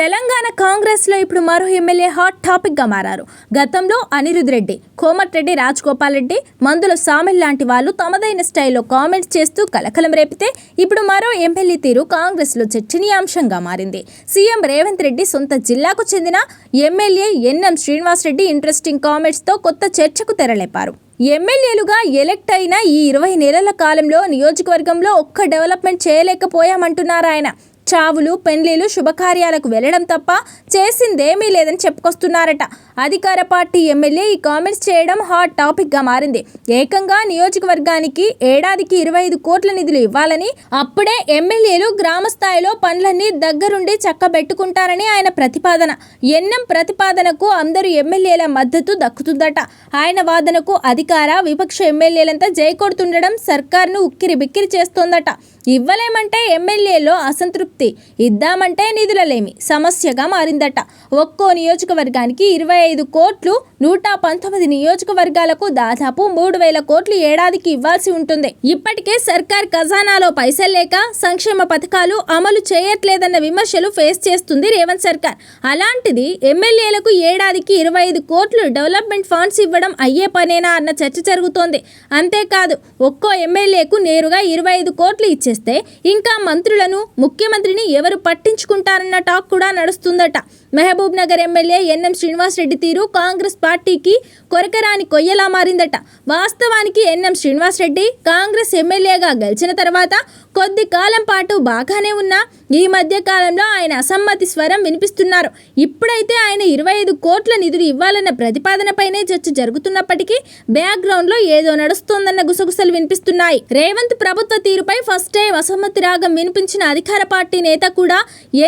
తెలంగాణ కాంగ్రెస్లో ఇప్పుడు మరో ఎమ్మెల్యే హాట్ టాపిక్గా మారారు. గతంలో అనిరుద్ రెడ్డి కోమటిరెడ్డి రాజగోపాల్ రెడ్డి మందుల సామిల్ లాంటి వాళ్ళు తమదైన స్టైల్లో కామెంట్స్ చేస్తూ కలకలం రేపితే ఇప్పుడు మరో ఎమ్మెల్యే తీరు కాంగ్రెస్లో చర్చనీయాంశంగా మారింది. సీఎం రేవంత్ రెడ్డి సొంత జిల్లాకు చెందిన ఎమ్మెల్యే ఎన్ఎం శ్రీనివాసరెడ్డి ఇంట్రెస్టింగ్ కామెంట్స్తో కొత్త చర్చకు తెరలేపారు. ఎమ్మెల్యేలుగా ఎలెక్ట్ అయిన ఈ ఇరవై నెలల కాలంలో నియోజకవర్గంలో ఒక్క డెవలప్మెంట్ చేయలేకపోయామంటున్నారు ఆయన. చావులు పెండ్లీలు శుభకార్యాలకు వెళ్ళడం తప్ప చేసిందేమీ లేదని చెప్పుకొస్తున్నారట. అధికార పార్టీ ఎమ్మెల్యే ఈ కామెంట్స్ చేయడం హాట్ టాపిక్గా మారింది. ఏకంగా నియోజకవర్గానికి ఏడాదికి ఇరవై ఐదు కోట్ల నిధులు ఇవ్వాలని అప్పుడే ఎమ్మెల్యేలు గ్రామ స్థాయిలో పనులన్నీ దగ్గరుండి చక్కబెట్టుకుంటారని ఆయన ప్రతిపాదన. ఎన్ఎం ప్రతిపాదనకు అందరు ఎమ్మెల్యేల మద్దతు దక్కుతుందట. ఆయన వాదనకు అధికార విపక్ష ఎమ్మెల్యేలంతా జయకొడుతుండడం సర్కార్ను ఉక్కిరి బిక్కిరి చేస్తోందట. ఇవ్వలేమంటే ఎమ్మెల్యేలో అసంతృప్తి ఇద్దామంటే నిధులలేమి. సమస్యగా మారిందట. ఒక్కో నియోజకవర్గానికి ఇరవై ఐదు కోట్లు నూట పంతొమ్మిది నియోజకవర్గాలకు దాదాపు మూడు వేల కోట్లు ఏడాదికి ఇవ్వాల్సి ఉంటుంది. ఇప్పటికే సర్కార్ ఖజానాలో పైసలు లేక సంక్షేమ పథకాలు అమలు చేయట్లేదన్న విమర్శలు ఫేస్ చేస్తుంది రేవంత్ సర్కార్. అలాంటిది ఎమ్మెల్యేలకు ఏడాదికి ఇరవై ఐదు కోట్లు డెవలప్మెంట్ ఫండ్స్ ఇవ్వడం అయ్యే పనేనా అన్న చర్చ జరుగుతోంది. అంతేకాదు ఒక్కో ఎమ్మెల్యేకు నేరుగా ఇరవై ఐదు కోట్లు ఇచ్చేస్తే ఇంకా మంత్రులను ముఖ్యమంత్రిని ఎవరు పట్టించుకుంటారన్న టాక్ కూడా నడుస్తుందట. మహబూబ్ నగర్ ఎమ్మెల్యే ఎన్ఎం శ్రీనివాసరెడ్డి తీరు కాంగ్రెస్ పార్టీకి కొరకరాని కొయ్యలా మారిందట. వాస్తవానికి ఎన్ఎం శ్రీనివాసరెడ్డి కాంగ్రెస్ ఎమ్మెల్యేగా గెలిచిన తర్వాత కొద్ది కాలం పాటు బాగానే ఉన్నా ఈ మధ్య కాలంలో ఆయన అసమ్మతి స్వరం వినిపిస్తున్నారు. ఇప్పుడైతే ఆయన ఇరవై ఐదు కోట్ల నిధులు ఇవ్వాలన్న ప్రతిపాదనపైనే చర్చ జరుగుతున్నప్పటికీ బ్యాక్గ్రౌండ్లో ఏదో నడుస్తోందన్న గుసగుసలు వినిపిస్తున్నాయి. రేవంత్ ప్రభుత్వ తీరుపై ఫస్ట్ టైం అసమ్మతి రాగం వినిపించిన అధికార పార్టీ నేత కూడా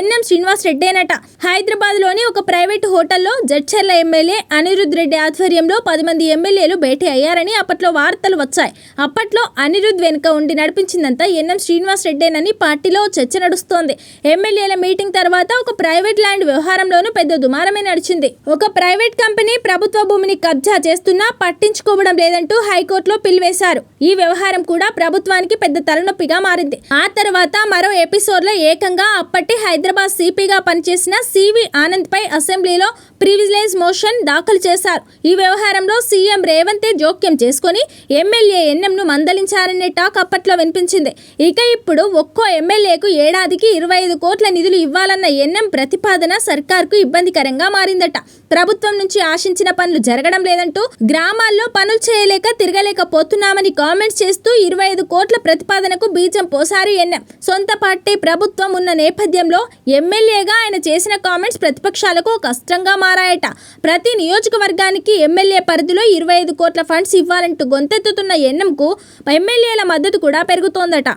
ఎన్ఎం శ్రీనివాస్ రెడ్డేనట. హైదరాబాద్లోని ఒక ప్రైవేట్ హోటల్లో జడ్చర్ల ఎమ్మెల్యే అనిరుద్ రెడ్డి ఆధ్వర్యంలో పది మంది ఎమ్మెల్యేలు భేటీ అయ్యారని అప్పట్లో వార్తలు వచ్చాయి. అప్పట్లో అనిరుద్ వెనుక ఉండి నడిపించిందంతా ఎన్ఎం శ్రీ శ్రీనివాస్ రెడ్డేనని పార్టీలో చర్చ నడుస్తోంది. ఎమ్మెల్యేల మీటింగ్ తర్వాత ఒక ప్రైవేట్ ల్యాండ్ వ్యవహారంలోనూ పెద్ద దుమారమే నడిచింది. ఒక ప్రైవేట్ కంపెనీ ప్రభుత్వ భూమిని కబ్జా చేస్తున్నా పట్టించుకోవడం లేదంటూ హైకోర్టులో పిలివేశారు ఈ వ్యవహారం కూడా ప్రభుత్వానికి పెద్ద తలనొప్పిగా మారింది. ఆ తర్వాత మరో ఎపిసోడ్లో ఏకంగా అప్పటి హైదరాబాద్ సిపిగా పనిచేసిన సివి ఆనంద్ పై అసెంబ్లీలో ప్రివిలేజ్ మోషన్ దాఖలు చేశారు. ఈ వ్యవహారంలో సీఎం రేవంతే జోక్యం చేసుకొని ఎమ్మెల్యే ఎన్ఎంను మందలించారనే టాక్ అప్పట్లో వినిపించింది. ఇక ఇప్పుడు ఒక్కో ఎమ్మెల్యేకు ఏడాదికి ఇరవై ఐదు కోట్ల నిధులు ఇవ్వాలన్న ఎన్ఎం ప్రతిపాదన సర్కార్కు ఇబ్బందికరంగా మారిందట. ప్రభుత్వం నుంచి ఆశించిన పనులు జరగడం లేదంటూ గ్రామాల్లో పనులు చేయలేక తిరగలేకపోతున్నామని కామెంట్స్ చేస్తూ ఇరవై ఐదు కోట్ల ప్రతిపాదనకు బీజం పోసారు ఎన్ఎం. సొంత పార్టీ ప్రభుత్వం ఉన్న నేపథ్యంలో ఎమ్మెల్యేగా ఆయన చేసిన కామెంట్స్ ప్రతిపక్షాలకు కష్టంగా మారాయట. ప్రతి నియోజకవర్గానికి ఎమ్మెల్యే పరిధిలో ఇరవై ఐదు కోట్ల ఫండ్స్ ఇవ్వాలంటూ గొంతెత్తుతున్న ఎన్ఎంకు ఎమ్మెల్యేల మద్దతు కూడా పెరుగుతోందట.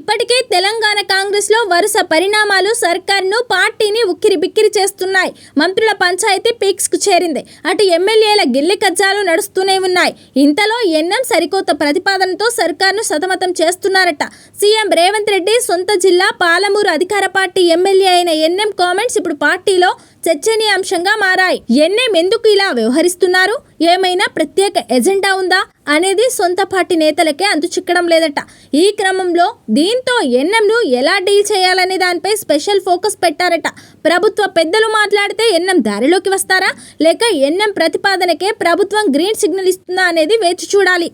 ఇప్పటికే తెలంగాణ కాంగ్రెస్లో వరుస పరిణామాలు సర్కార్ను పార్టీని ఉక్కిరి బిక్కిరి చేస్తున్నాయి. మంత్రుల పంచాయతీ పీక్స్కు చేరింది. అటు ఎమ్మెల్యేల గిల్లి కజ్జాలు నడుస్తూనే ఉన్నాయి. ఇంతలో ఎన్ఎం సరికొత్త ప్రతిపాదనతో సర్కార్ను సతమతం చేస్తున్నారట. సీఎం రేవంత్ రెడ్డి సొంత జిల్లా పాలమూరు అధికార పార్టీ ఎమ్మెల్యే అయిన ఎన్ఎం కామెంట్స్ ఇప్పుడు పార్టీలో చర్చనీయాంశంగా మారాయి. ఎన్ఎం ఎందుకు ఇలా వ్యవహరిస్తున్నారు? ఏమైనా ప్రత్యేక ఎజెండా ఉందా? అనేది సొంత పార్టీ నేతలకే అంతు చిక్కడం లేదట. ఈ క్రమంలో దీంతో ఎన్ఎంను ఎలా డీల్ చేయాలనే దానిపై స్పెషల్ ఫోకస్ పెట్టారట. ప్రభుత్వ పెద్దలు మాట్లాడితే ఎన్ఎం దారిలోకి వస్తారా? లేక ఎన్ఎం ప్రతిపాదనకే ప్రభుత్వం గ్రీన్ సిగ్నల్ ఇస్తుందా అనేది వేచి చూడాలి.